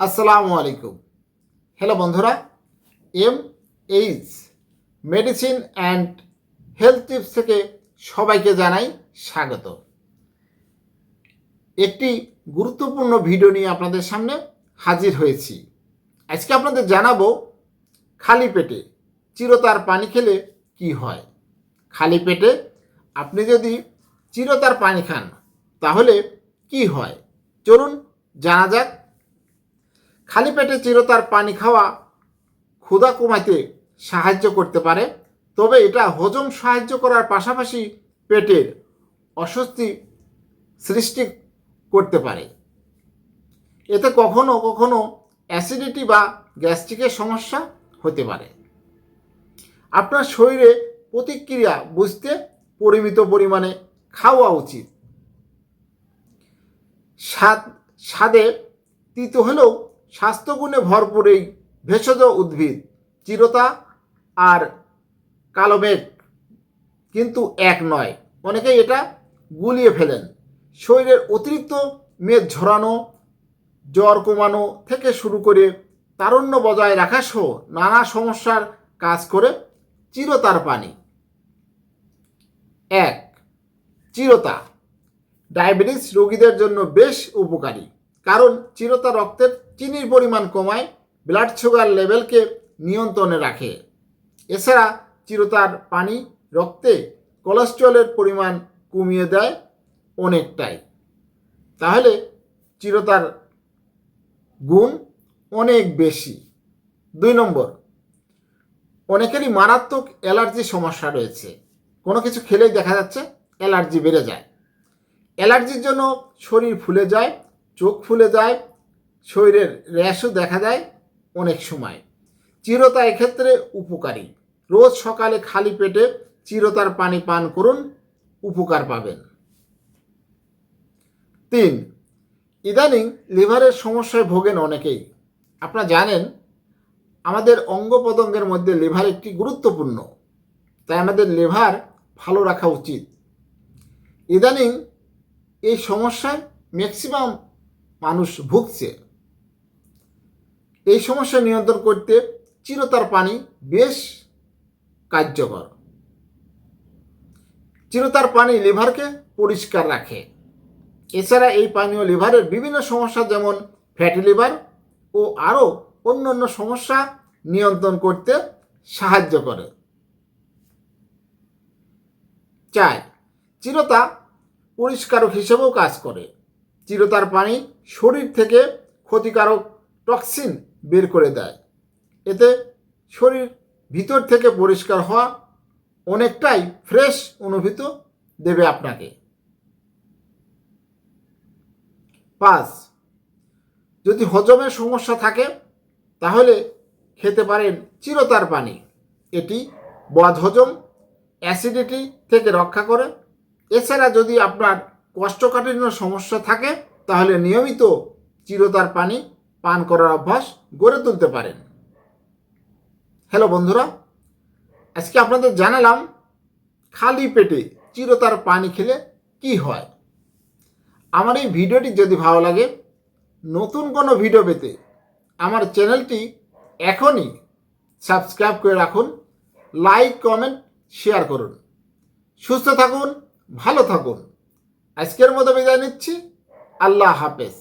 আসসালামু আলাইকুম। হ্যালো বন্ধুরা। M H medicine and health tips থেকে সবাইকে জানাই স্বাগত। একটি গুরুত্বপূর্ণ ভিডিও নিয়ে আপনাদের সামনে হাজির হয়েছি। আজকে আপনাদের জানাব খালি পেটে চিরতার পানি খেলে কি হয়? খালি পেটে আপনি যদি চিরতার পানি খান, তাহলে কি হয়? চলুন জানা যাক খালি পেটে চিরতার পানি খাওয়া ক্ষুধা কমাতে সাহায্য করতে পারে, তবে এটা হজম সাহায্য করার পাশাপাশি পেটের অস্বস্তি সৃষ্টি করতে পারে। এতে কখনো কখনো অ্যাসিডিটি বা গ্যাস্ট্রিকের সমস্যা হতে পারে। আপনার শরীরে প্রতিক্রিয়া বুঝতে পরিমিত পরিমাণে খাওয়া উচিত। স্বাদ স্বাদে তিতো হলেও স্বাস্থ্যগুণে ভরপুর এই ভেষজ উদ্ভিদ চিরতা আর কালো মেঘ কিন্তু এক নয়। অনেকেই এটা গুলিয়ে ফেলেন। শরীরের অতিরিক্ত মেদ ঝরানো, জ্বর কমানো থেকে শুরু করে তারুণ্য বজায় রাখা সহ নানা সমস্যার কাজ করে চিরতার পানি। এক, চিরতা। ডায়াবেটিস রোগীদের জন্য বেশ উপকারী, কারণ চিরতা রক্তের চিনির পরিমাণ কমায় ব্লাড সুগার লেভেলকে নিয়ন্ত্রণে রাখে। এছাড়া চিরতার পানি রক্তে কোলেস্ট্রলের পরিমাণ কমিয়ে দেয় অনেকটাই। তাহলে চিরতার গুণ অনেক বেশি। দুই নম্বর, অনেকেরই মারাত্মক অ্যালার্জি সমস্যা রয়েছে। কোনো কিছু খেলেই দেখা যাচ্ছে অ্যালার্জি বেড়ে যায়। অ্যালার্জির জন্য শরীর ফুলে যায়, চোখ ফুলে যায় শরীরের র্যাশও দেখা যায় অনেক সময়। চিরতা এক্ষেত্রে উপকারী। রোজ সকালে খালি পেটে চিরতার পানি পান করুন, উপকার পাবেন। তিন, ইদানিং লিভারের সমস্যায় ভোগেন অনেকেই। আপনারা জানেন, আমাদের অঙ্গ প্রত্যঙ্গের মধ্যে লিভার একটি গুরুত্বপূর্ণ, তাই আমাদের লিভার ভালো রাখা উচিত। ইদানিং এই সমস্যায় ম্যাক্সিমাম মানুষ ভুগছে। এই সমস্যা নিয়ন্ত্রণ করতে চিরতার পানি বেশ কার্যকর। চিরতার পানি লিভারকে পরিষ্কার রাখে। এছাড়া এই পানীয় লিভারের বিভিন্ন সমস্যা যেমন ফ্যাটি লিভার ও আরও অন্যান্য সমস্যা নিয়ন্ত্রণ করতে সাহায্য করে। চার, চিরতা পরিষ্কারক হিসেবেও কাজ করে। চিরতার পানি শরীর থেকে ক্ষতিকারক টক্সিন বের করে দেয়। এতে শরীর ভিতর থেকে পরিষ্কার হওয়া অনেকটাই ফ্রেশ অনুভূত দেবে আপনাকে। পাঁচ, যদি হজমের সমস্যা থাকে, তাহলে খেতে পারেন চিরতার পানি। এটি বদহজম অ্যাসিডিটি থেকে রক্ষা করে। এছাড়া যদি আপনার কষ্টকাঠিন্য সমস্যা থাকে, তাহলে নিয়মিত চিরতার পানি পান করার অভ্যাস গড়ে তুলতে পারেন। হ্যালো বন্ধুরা, আজকে আপনাদের জানালাম খালি পেটে চিরতার পানি খেলে কি হয়। আমার এই ভিডিওটি যদি ভালো লাগে, নতুন কোনো ভিডিও পেতে আমার চ্যানেলটি এখনই সাবস্ক্রাইব করে রাখুন, লাইক, কমেন্ট, শেয়ার করুন। সুস্থ থাকুন, ভালো থাকুন। আজকের মতো বিদায় নিচ্ছি। আল্লাহ হাফেজ।